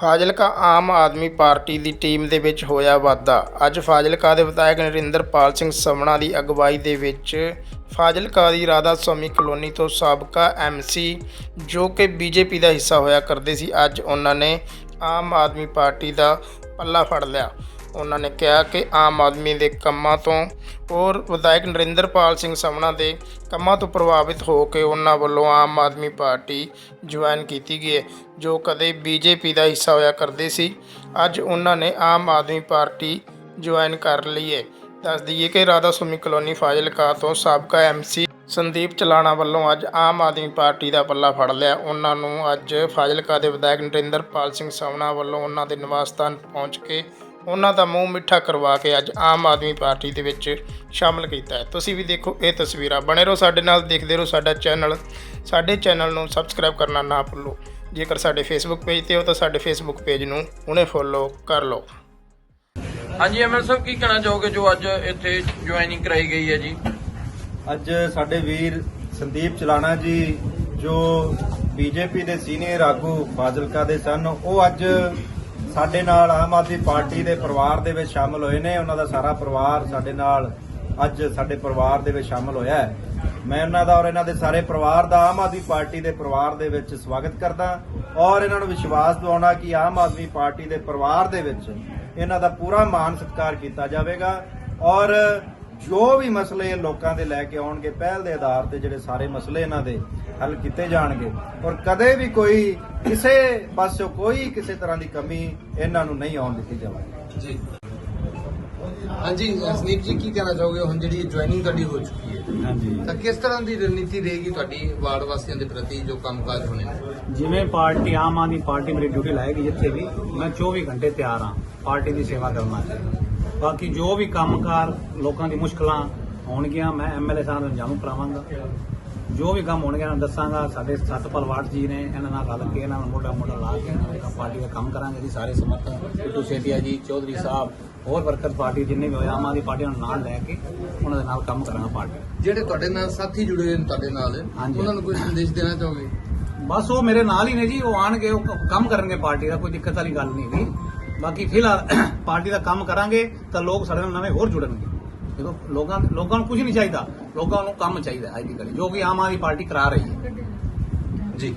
Fazilka Aam Aadmi party ਦੀ team ਦੇ ਵਿੱਚ ਹੋਇਆ ਵਾਧਾ। ਅੱਜ ਫਾਜ਼ਿਲਕਾ ਦੇ ਵਿਧਾਇਕ ਨਰਿੰਦਰਪਾਲ ਸਿੰਘ ਸਮਣਾ ਦੀ ਅਗਵਾਈ ਦੇ ਵਿੱਚ ਫਾਜ਼ਿਲਕਾ ਦੀ ਰਾਧਾ ਸਵਾਮੀ ਕਲੋਨੀ ਤੋਂ ਸਾਬਕਾ ਐਮਸੀ ਜੋ ਕਿ ਬੀਜੇਪੀ ਦਾ ਹਿੱਸਾ ਹੋਇਆ ਕਰਦੇ ਸੀ, ਅੱਜ ਉਹਨਾਂ ਨੇ ਆਮ ਆਦਮੀ ਪਾਰਟੀ ਦਾ ਪੱਲਾ ਫੜ ਲਿਆ। ਉਹਨਾਂ ਨੇ ਕਿਹਾ ਕਿ ਆਮ ਆਦਮੀ ਦੇ ਕੰਮਾਂ ਤੋਂ ਔਰ ਵਿਧਾਇਕ ਨਰਿੰਦਰਪਾਲ ਸਿੰਘ ਸਮਣਾ ਦੇ ਕੰਮਾਂ ਤੋਂ ਪ੍ਰਭਾਵਿਤ ਹੋ ਕੇ ਉਹਨਾਂ ਵੱਲੋਂ ਆਮ ਆਦਮੀ ਪਾਰਟੀ ਜੁਆਇਨ ਕੀਤੀ ਗਈ ਹੈ, ਜੋ ਕਦੇ ਬੀਜੇਪੀ ਦਾ ਹਿੱਸਾ ਹੋਇਆ ਕਰਦੇ ਸੀ। ਅੱਜ ਉਹਨਾਂ ਨੇ ਆਮ ਆਦਮੀ ਪਾਰਟੀ ਜੁਆਇਨ ਕਰ ਲਈ ਹੈ। ਦੱਸ ਦਈਏ ਕਿ ਰਾਧਾ ਸੁਮੀ ਕਲੋਨੀ ਫਾਜ਼ਿਲਕਾ ਤੋਂ ਸਾਬਕਾ ਐਮਸੀ ਸੰਦੀਪ ਚਲਾਣਾ ਵੱਲੋਂ ਅੱਜ ਆਮ ਆਦਮੀ ਪਾਰਟੀ ਦਾ ਪੱਲਾ ਫੜ ਲਿਆ। ਉਹਨਾਂ ਨੂੰ ਅੱਜ ਫਾਜ਼ਿਲਕਾ ਦੇ ਵਿਧਾਇਕ ਨਰਿੰਦਰਪਾਲ ਸਿੰਘ ਸਮਣਾ ਵੱਲੋਂ ਉਹਨਾਂ ਦੇ ਨਿਵਾਸ ਸਥਾਨ ਪਹੁੰਚ ਕੇ ਉਹਨਾਂ ਦਾ ਮੂੰਹ ਮਿੱਠਾ ਕਰਵਾ ਕੇ ਅੱਜ ਆਮ ਆਦਮੀ ਪਾਰਟੀ ਦੇ ਵਿੱਚ ਸ਼ਾਮਲ ਕੀਤਾ ਹੈ। ਤੁਸੀਂ ਵੀ ਦੇਖੋ ਇਹ ਤਸਵੀਰਾਂ। ਬਣੇ ਰਹੋ ਸਾਡੇ ਨਾਲ ਦੇਖਦੇ ਰਹੋ ਸਾਡਾ ਚੈਨਲ। ਸਾਡੇ ਚੈਨਲ ਨੂੰ ਸਬਸਕ੍ਰਾਈਬ ਕਰਨਾ ਨਾ ਭੁੱਲੋ। ਜੇਕਰ ਸਾਡੇ ਫੇਸਬੁੱਕ ਪੇਜ ਤੇ ਹੋ ਤਾਂ ਸਾਡੇ ਫੇਸਬੁੱਕ ਪੇਜ ਨੂੰ ਹੁਣੇ ਫੋਲੋ ਕਰ ਲਓ। ਹਾਂਜੀ ਐਮਐਲ ਸਾਹਿਬ ਕੀ ਕਹਿਣਾ ਚਾਹੋਗੇ ਜੋ ਅੱਜ ਇੱਥੇ ਜੁਆਇਨਿੰਗ ਕਰਾਈ ਗਈ ਹੈ ਜੀ? ਅੱਜ ਸਾਡੇ ਵੀਰ ਸੰਦੀਪ ਚਲਾਣਾ ਜੀ ਜੋ ਬੀਜੇਪੀ ਦੇ ਸੀਨੀਅਰ ਆਗੂ ਫਾਜ਼ਿਲਕਾ ਦੇ ਸਨ ਉਹ ਅੱਜ ਸਾਡੇ ਨਾਲ ਆਮ ਆਦਮੀ ਪਾਰਟੀ ਦੇ ਪਰਿਵਾਰ ਦੇ ਵਿੱਚ ਸ਼ਾਮਲ ਹੋਏ ਨੇ। ਉਹਨਾਂ ਦਾ ਸਾਰਾ ਪਰਿਵਾਰ ਸਾਡੇ ਨਾਲ ਅੱਜ ਸਾਡੇ ਪਰਿਵਾਰ ਦੇ ਵਿੱਚ ਸ਼ਾਮਲ ਹੋਇਆ ਹੈ। ਮੈਂ ਉਹਨਾਂ ਦਾ ਔਰ ਇਹਨਾਂ ਦੇ ਸਾਰੇ ਪਰਿਵਾਰ ਦਾ ਆਮ ਆਦਮੀ ਪਾਰਟੀ ਦੇ ਪਰਿਵਾਰ ਦੇ ਵਿੱਚ ਸਵਾਗਤ ਕਰਦਾ ਔਰ ਇਹਨਾਂ ਨੂੰ ਵਿਸ਼ਵਾਸ ਦਿਵਾਉਣਾ ਕਿ ਆਮ ਆਦਮੀ ਪਾਰਟੀ ਦੇ ਪਰਿਵਾਰ ਦੇ ਵਿੱਚ ਇਹਨਾਂ ਦਾ ਪੂਰਾ ਮਾਣ ਸਤਿਕਾਰ ਕੀਤਾ ਜਾਵੇਗਾ ਔਰ ਜੋ ਵੀ ਮਸਲੇ ਲੋਕਾਂ ਦੇ ਲੈ ਕੇ ਆਉਣਗੇ, ਪਹਿਲ ਦੇ ਆਧਾਰ ਤੇ ਜਿਹੜੇ ਸਾਰੇ ਮਸਲੇ ਇਹਨਾਂ ਦੇ ਹੱਲ ਕੀਤੇ ਜਾਣਗੇ। ਔਰ ਕਦੇ ਵੀ ਕੋਈ ਕਿਸੇ ਪਾਸੋਂ ਕੋਈ ਕਿਸੇ ਤਰ੍ਹਾਂ ਦੀ ਕਮੀ ਇਹਨਾਂ ਨੂੰ ਨਹੀਂ ਆਉਣ ਦਿੱਤੀ ਜਾਵੇਗੀ। ਜੀ। ਹਾਂਜੀ ਸੰਦੀਪ ਜੀ ਕੀ ਕਹਿਣਾ ਚਾਹੋਗੇ? ਹੁਣ ਜਿਹੜੀ ਜੁਆਇਨਿੰਗ ਤੁਹਾਡੀ ਹੋ ਚੁੱਕੀ ਹੈ। ਹਾਂਜੀ। ਤਾਂ ਕਿਸ ਤਰ੍ਹਾਂ ਦੀ ਰਣਨੀਤੀ ਰਹੇਗੀ ਤੁਹਾਡੀ ਵਾਰਡ ਵਾਸੀਆਂ ਦੇ ਪ੍ਰਤੀ ਜੋ ਕੰਮਕਾਜ ਹੋਣੇ ਨੇ? ਜਿਵੇਂ ਪਾਰਟੀ ਆਮ ਆਦਮੀ ਪਾਰਟੀ ਮੇਰੀ ਡਿਊਟੀ ਲਾਏਗੀ ਜਿੱਥੇ ਵੀ ਮੈਂ 24 ਘੰਟੇ ਤਿਆਰ ਹਾਂ ਪਾਰਟੀ ਦੀ ਸੇਵਾ ਕਰਨ ਵਾਸਤੇ। ਬਾਕੀ ਜੋ ਵੀ ਕੰਮਕਾਰ ਲੋਕਾਂ ਦੀ ਮੁਸ਼ਕਲਾਂ ਹੋਣਗੀਆਂ ਮੈਂ ਐਮਐਲਏ ਸਾਹਿਬ ਨੂੰ ਜਾਣੂ ਕਰਾਵਾਂਗਾ। ਜੋ ਵੀ ਕੰਮ ਹੋਣਗੇ ਇਹਨਾਂ ਨੂੰ ਦੱਸਾਂਗਾ। ਸਾਡੇ ਸਤਪਾਲ ਵਾਰਡ ਜੀ ਨੇ ਇਹਨਾਂ ਨਾਲ ਰਲ ਕੇ ਇਹਨਾਂ ਨੂੰ ਮੋਢਾ ਮੋਢਾ ਲਾ ਕੇ ਇਹਨਾਂ ਨਾਲ ਪਾਰਟੀ ਦਾ ਕੰਮ ਕਰਾਂਗੇ ਜੀ ਸਾਰੇ ਸਮਰਥਕ ਬਿੱਟੂ ਸੇਠੀਆ ਜੀ ਚੌਧਰੀ ਸਾਹਿਬ ਹੋਰ ਵਰਕਰ ਪਾਰਟੀ ਜਿੰਨੇ ਵੀ ਹੋਏ ਆਮ ਆਦਮੀ ਪਾਰਟੀ ਨੂੰ ਨਾਲ ਲੈ ਕੇ ਉਹਨਾਂ ਦੇ ਨਾਲ ਕੰਮ ਕਰਾਂਗਾ ਪਾਰਟੀ। ਜਿਹੜੇ ਤੁਹਾਡੇ ਨਾਲ ਸਾਥੀ ਜੁੜੇ ਹੋਏ ਨੇ ਤੁਹਾਡੇ ਨਾਲ। ਉਹਨਾਂ ਨੂੰ ਕੋਈ ਸੰਦੇਸ਼ ਦੇਣਾ ਚਾਹੋਗੇ? ਬਸ ਉਹ ਮੇਰੇ ਨਾਲ ਹੀ ਨੇ ਜੀ ਉਹ ਆਣਗੇ ਉਹ ਕੰਮ ਕਰਨਗੇ ਪਾਰਟੀ ਦਾ ਕੋਈ ਦਿੱਕਤ ਵਾਲੀ ਗੱਲ ਨਹੀਂ ਹੈਗੀ। ਬਾਕੀ ਫਿਲਹਾਲ ਪਾਰਟੀ ਦਾ ਕੰਮ ਕਰਾਂਗੇ ਤਾਂ ਲੋਕ ਸਾਡੇ ਨਾਲ ਨਵੇਂ ਹੋਰ ਜੁੜਨਗੇ। ਦੇਖੋ ਲੋਕਾਂ ਲੋਕਾਂ ਨੂੰ ਕੁਝ ਨਹੀਂ ਚਾਹੀਦਾ। ਲੋਕਾਂ ਨੂੰ ਕੰਮ ਚਾਹੀਦਾ ਹੈ ਅੱਜ ਦੀ ਘੜੀ ਜੋ ਕਿ ਆਮ ਆਦਮੀ ਪਾਰਟੀ ਕਰਾ ਰਹੀ ਹੈ। ਜੀ।